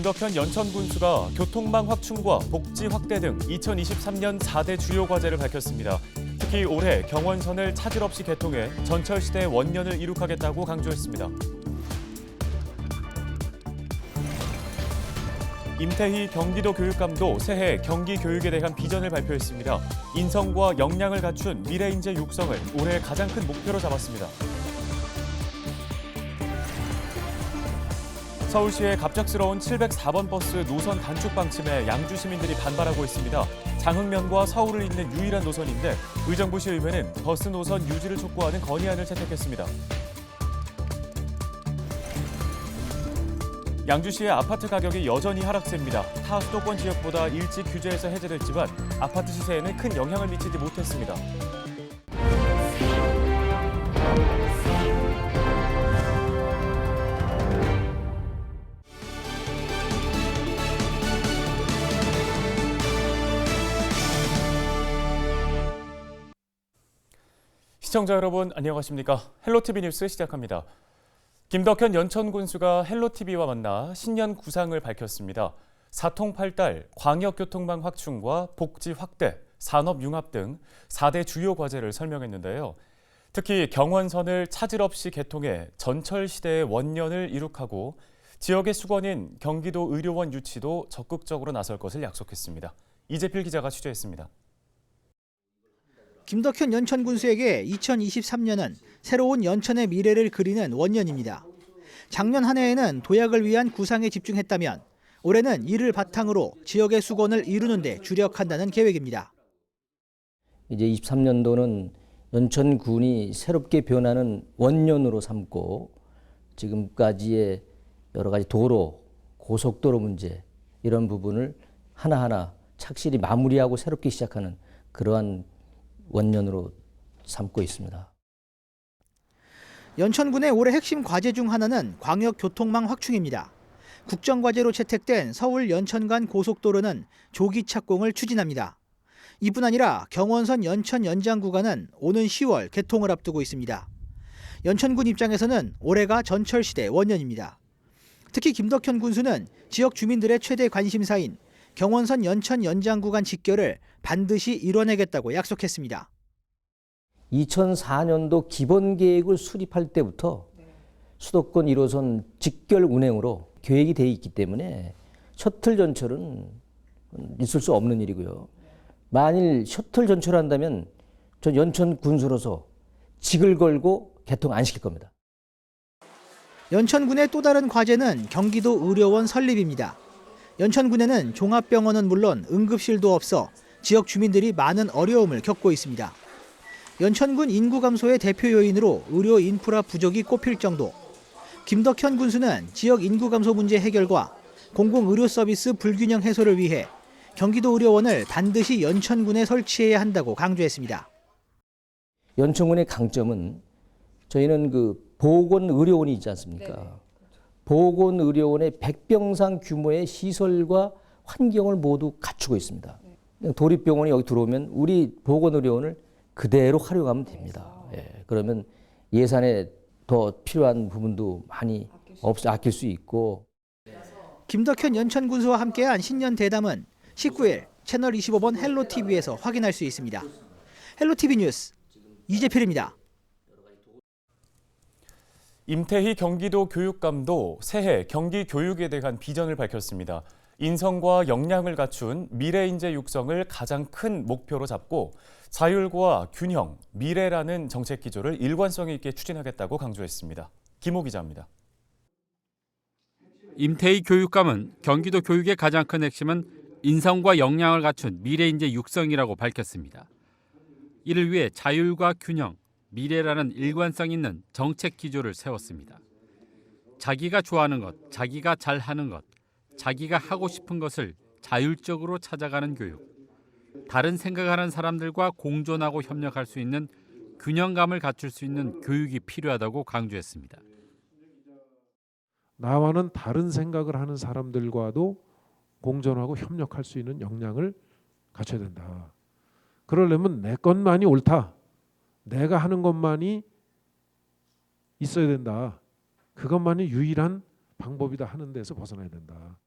김덕현 연천 군수가 교통망 확충과 복지 확대 등 2023년 4대 주요 과제를 밝혔습니다. 특히 올해 경원선을 차질 없이 개통해 전철 시대의 원년을 이룩하겠다고 강조했습니다. 임태희 경기도 교육감도 새해 경기 교육에 대한 비전을 발표했습니다. 인성과 역량을 갖춘 미래 인재 육성을 올해 가장 큰 목표로 잡았습니다. 서울시의 갑작스러운 704번 버스 노선 단축 방침에 양주 시민들이 반발하고 있습니다. 장흥면과 서울을 잇는 유일한 노선인데 의정부 시 의회는 버스 노선 유지를 촉구하는 건의안을 채택했습니다. 양주시의 아파트 가격이 여전히 하락세입니다. 타 수도권 지역보다 일찍 규제에서 해제됐지만 아파트 시세에는 큰 영향을 미치지 못했습니다. 시청자 여러분 안녕하십니까? 헬로티비 뉴스 시작합니다. 김덕현 연천 군수가 헬로티비와 만나 신년 구상을 밝혔습니다. 사통팔달, 광역교통망 확충과 복지 확대, 산업 융합 등 4대 주요 과제를 설명했는데요. 특히 경원선을 차질 없이 개통해 전철 시대의 원년을 이룩하고 지역의 수건인 경기도 의료원 유치도 적극적으로 나설 것을 약속했습니다. 이재필 기자가 취재했습니다. 김덕현 연천 군수에게 2023년은 새로운 연천의 미래를 그리는 원년입니다. 작년 한 해에는 도약을 위한 구상에 집중했다면 올해는 이를 바탕으로 지역의 수건을 이루는 데 주력한다는 계획입니다. 이제 23년도는 연천군이 새롭게 변하는 원년으로 삼고 지금까지의 여러 가지 도로, 고속도로 문제 이런 부분을 하나하나 착실히 마무리하고 새롭게 시작하는 그러한 원년으로 삼고 있습니다. 연천군의 올해 핵심 과제 중 하나는 광역 교통망 확충입니다. 국정과제로 채택된 서울 연천 간 고속도로는 조기 착공을 추진합니다. 이뿐 아니라 경원선 연천 연장 구간은 오는 10월 개통을 앞두고 있습니다. 연천군 입장에서는 올해가 전철 시대 원년입니다. 특히 김덕현 군수는 지역 주민들의 최대 관심사인 경원선 연천 연장 구간 직결을 반드시 이뤄내겠다고 약속했습니다. 2004년도 기본 계획을 수립할 때부터 수도권 1호선 직결 운행으로 계획이 돼 있기 때문에 셔틀 전철은 있을 수 없는 일이고요. 만일 셔틀 전철을 한다면 전 연천 군수로서 직을 걸고 개통 안 시킬 겁니다. 연천군의 또 다른 과제는 경기도 의료원 설립입니다. 연천군에는 종합병원은 물론 응급실도 없어 지역 주민들이 많은 어려움을 겪고 있습니다. 연천군 인구 감소의 대표 요인으로 의료 인프라 부족이 꼽힐 정도. 김덕현 군수는 지역 인구 감소 문제 해결과 공공 의료 서비스 불균형 해소를 위해 경기도 의료원을 반드시 연천군에 설치해야 한다고 강조했습니다. 연천군의 강점은 저희는 그 보건 의료원이 있지 않습니까? 보건의료원의 백병상 규모의 시설과 환경을 모두 갖추고 있습니다. 도립병원이 여기 들어오면 우리 보건의료원을 그대로 활용하면 됩니다. 예, 그러면 예산에 더 필요한 부분도 많이 없, 아낄 수 있고 김덕현 연천 군수와 함께한 신년 대담은 19일 채널 25번 헬로 TV에서 확인할 수 있습니다. 헬로 TV 뉴스 이재필입니다. 임태희 경기도 교육감도 새해 경기 교육에 대한 비전을 밝혔습니다. 인성과 역량을 갖춘 미래 인재 육성을 가장 큰 목표로 잡고 자율과 균형, 미래라는 정책 기조를 일관성 있게 추진하겠다고 강조했습니다. 김호 기자입니다. 임태희 교육감은 경기도 교육의 가장 큰 핵심은 인성과 역량을 갖춘 미래 인재 육성이라고 밝혔습니다. 이를 위해 자율과 균형, 미래라는 일관성 있는 정책 기조를 세웠습니다. 자기가 좋아하는 것, 자기가 잘하는 것, 자기가 하고 싶은 것을 자율적으로 찾아가는 교육. 다른 생각하는 사람들과 공존하고 협력할 수 있는 균형감을 갖출 수 있는 교육이 필요하다고 강조했습니다. 나와는 다른 생각을 하는 사람들과도 공존하고 협력할 수 있는 역량을 갖춰야 된다. 그러려면 내 것만이 옳다. 내가 하는 것만이 있어야 된다. 그것만이 유일한 방법이다 하는 데서 벗어나야 된다.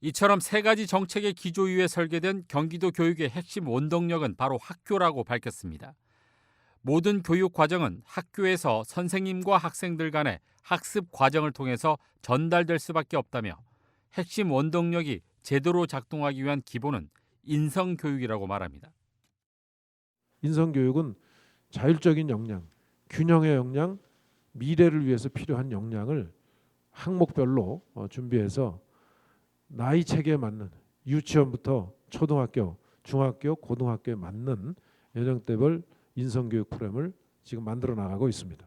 이처럼 세 가지 정책의 기조 위에 설계된 경기도 교육의 핵심 원동력은 바로 학교라고 밝혔습니다. 모든 교육 과정은 학교에서 선생님과 학생들 간의 학습 과정을 통해서 전달될 수밖에 없다며 핵심 원동력이 제대로 작동하기 위한 기본은 인성 교육이라고 말합니다. 인성 교육은 자율적인 역량, 균형의 역량, 미래를 위해서 필요한 역량을 항목별로 어, 준비해서 나이 체계에 맞는 유치원부터 초등학교, 중학교, 고등학교에 맞는 연령대별 인성 교육 프로그램을 지금 만들어 나가고 있습니다.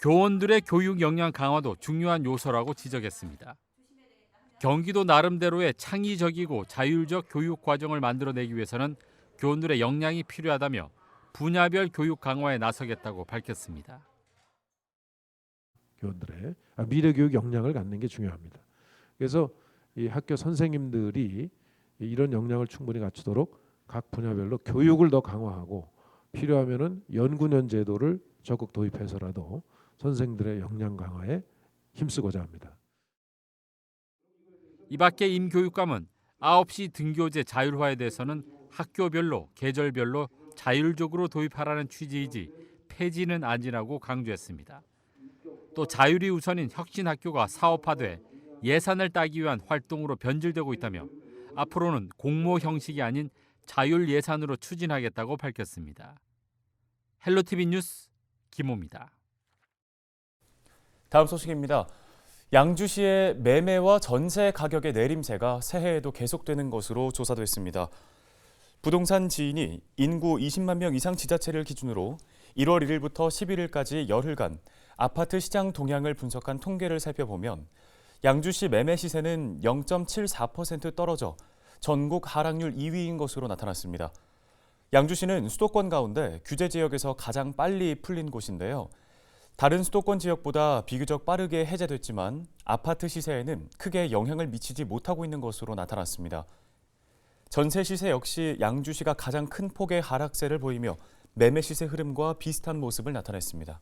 교원들의 교육 역량 강화도 중요한 요소라고 지적했습니다. 경기도 나름대로의 창의적이고 자율적 교육 과정을 만들어내기 위해서는 교원들의 역량이 필요하다며 분야별 교육 강화에 나서겠다고 밝혔습니다. 교원들의 아, 미래 교육 역량을 갖는 게 중요합니다. 그래서 이 학교 선생님들이 이런 역량을 충분히 갖추도록 각 분야별로 교육을 더 강화하고 필요하면은 연구년 제도를 적극 도입해서라도 선생들의 역량 강화에 힘쓰고자 합니다. 이 밖에 임 교육감은 9시 등교제 자율화에 대해서는 학교별로 계절별로 자율적으로 도입하라는 취지이지 폐지는 아니라고 강조했습니다. 또 자율이 우선인 혁신 학교가 사업화돼 예산을 따기 위한 활동으로 변질되고 있다며 앞으로는 공모 형식이 아닌 자율 예산으로 추진하겠다고 밝혔습니다. 헬로티비 뉴스 김호입니다. 다음 소식입니다. 양주시의 매매와 전세 가격의 내림세가 새해에도 계속되는 것으로 조사됐습니다. 부동산 지인이 인구 20만 명 이상 지자체를 기준으로 1월 1일부터 11일까지 열흘간 아파트 시장 동향을 분석한 통계를 살펴보면 양주시 매매 시세는 0.74% 떨어져 전국 하락률 2위인 것으로 나타났습니다. 양주시는 수도권 가운데 규제 지역에서 가장 빨리 풀린 곳인데요. 다른 수도권 지역보다 비교적 빠르게 해제됐지만 아파트 시세에는 크게 영향을 미치지 못하고 있는 것으로 나타났습니다. 전세 시세 역시 양주시가 가장 큰 폭의 하락세를 보이며 매매 시세 흐름과 비슷한 모습을 나타냈습니다.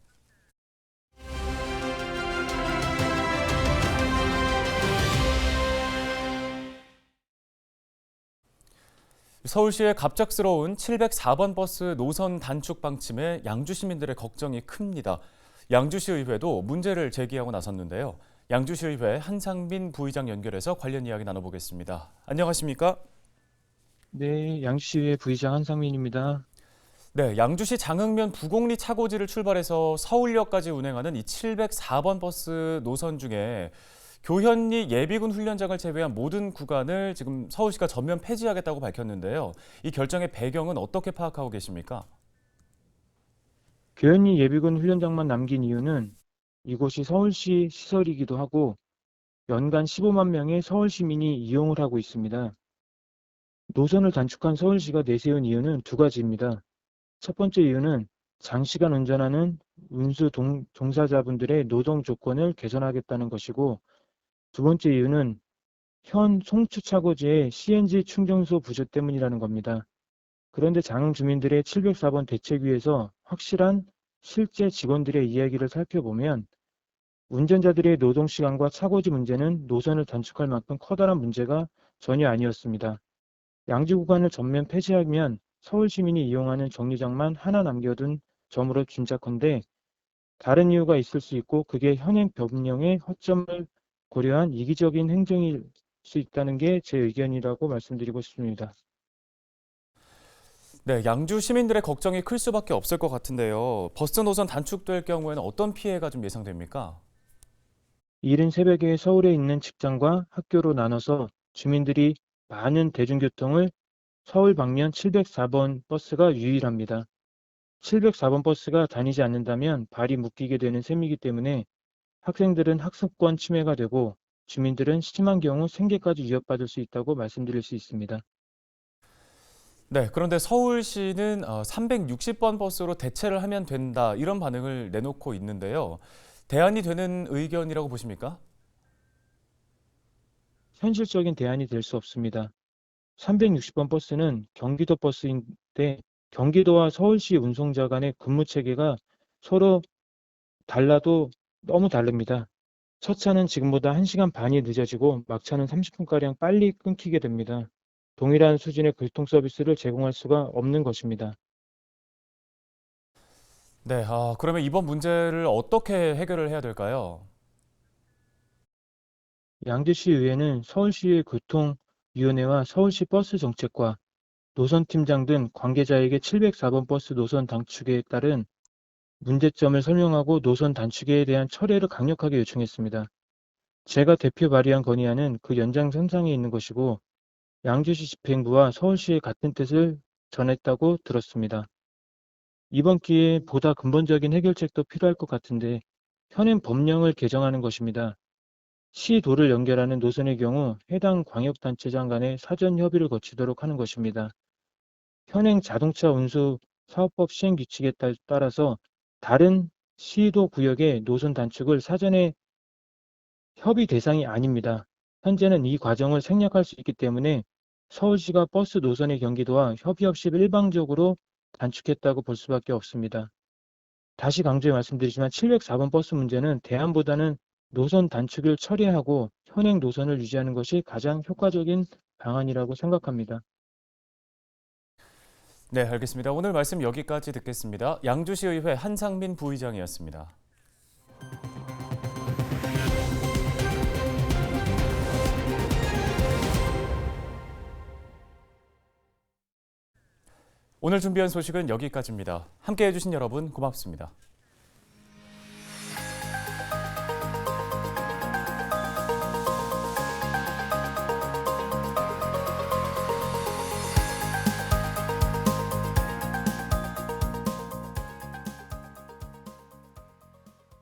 서울시의 갑작스러운 704번 버스 노선 단축 방침에 양주 시민들의 걱정이 큽니다. 양주시 의회도 문제를 제기하고 나섰는데요. 양주시 의회 한상민 부의장 연결해서 관련 이야기 나눠보겠습니다. 안녕하십니까? 네, 양주시의회 부의장 한상민입니다. 네, 양주시 장흥면 부곡리 차고지를 출발해서 서울역까지 운행하는 이 704번 버스 노선 중에 교현리 예비군 훈련장을 제외한 모든 구간을 지금 서울시가 전면 폐지하겠다고 밝혔는데요. 이 결정의 배경은 어떻게 파악하고 계십니까? 교현리 예비군 훈련장만 남긴 이유는 이곳이 서울시 시설이기도 하고 연간 15만 명의 서울 시민이 이용을 하고 있습니다. 노선을 단축한 서울시가 내세운 이유는 두 가지입니다. 첫 번째 이유는 장시간 운전하는 운수 동, 종사자분들의 노동 조건을 개선하겠다는 것이고 두 번째 이유는 현 송추 차고지의 CNG 충전소 부족 때문이라는 겁니다. 그런데 장흥 주민들의 704번 대책위에서 확실한 실제 직원들의 이야기를 살펴보면 운전자들의 노동 시간과 차고지 문제는 노선을 단축할 만큼 커다란 문제가 전혀 아니었습니다. 양지 구간을 전면 폐지하면 서울 시민이 이용하는 정류장만 하나 남겨둔 점으로 짐작컨대 다른 이유가 있을 수 있고 그게 현행 법령의 허점을 고려한 이기적인 행정일 수 있다는 게 제 의견이라고 말씀드리고 싶습니다. 네, 양주 시민들의 걱정이 클 수밖에 없을 것 같은데요. 버스 노선 단축될 경우에는 어떤 피해가 좀 예상됩니까? 이른 새벽에 서울에 있는 직장과 학교로 나눠서 주민들이 많은 대중교통을 서울 방면 704번 버스가 유일합니다. 704번 버스가 다니지 않는다면 발이 묶이게 되는 셈이기 때문에 학생들은 학습권 침해가 되고 주민들은 심한 경우 생계까지 위협받을 수 있다고 말씀드릴 수 있습니다. 네, 그런데 서울시는 360번 버스로 대체를 하면 된다 이런 반응을 내놓고 있는데요. 대안이 되는 의견이라고 보십니까? 현실적인 대안이 될 수 없습니다. 360번 버스는 경기도 버스인데 경기도와 서울시 운송자 간의 근무 체계가 서로 달라도 너무 다릅니다. 첫 차는 지금보다 1시간 반이 늦어지고 막차는 30분가량 빨리 끊기게 됩니다. 동일한 수준의 교통 서비스를 제공할 수가 없는 것입니다. 네, 아, 그러면 이번 문제를 어떻게 해결을 해야 될까요? 양주시 의회는 서울시의 교통위원회와 서울시 버스 정책과 노선팀장 등 관계자에게 704번 버스 노선 단축에 따른 문제점을 설명하고 노선 단축에 대한 철회를 강력하게 요청했습니다. 제가 대표 발의한 건의안은 그 연장선상에 있는 것이고 양주시 집행부와 서울시의 같은 뜻을 전했다고 들었습니다. 이번 기회에 보다 근본적인 해결책도 필요할 것 같은데 현행 법령을 개정하는 것입니다. 시, 도를 연결하는 노선의 경우 해당 광역단체장 간의 사전 협의를 거치도록 하는 것입니다. 현행 자동차 운수 사업법 시행 규칙에 따- 따라서 다른 시도 구역의 노선 단축을 사전에 협의 대상이 아닙니다. 현재는 이 과정을 생략할 수 있기 때문에 서울시가 버스 노선의 경기도와 협의 없이 일방적으로 단축했다고 볼 수밖에 없습니다. 다시 강조해 말씀드리지만 704번 버스 문제는 대안보다는 노선 단축을 처리하고 현행 노선을 유지하는 것이 가장 효과적인 방안이라고 생각합니다. 네, 알겠습니다. 오늘 말씀 여기까지 듣겠습니다. 양주시의회 한상민 부의장이었습니다. 오늘 준비한 소식은 여기까지입니다. 함께 해주신 여러분 고맙습니다.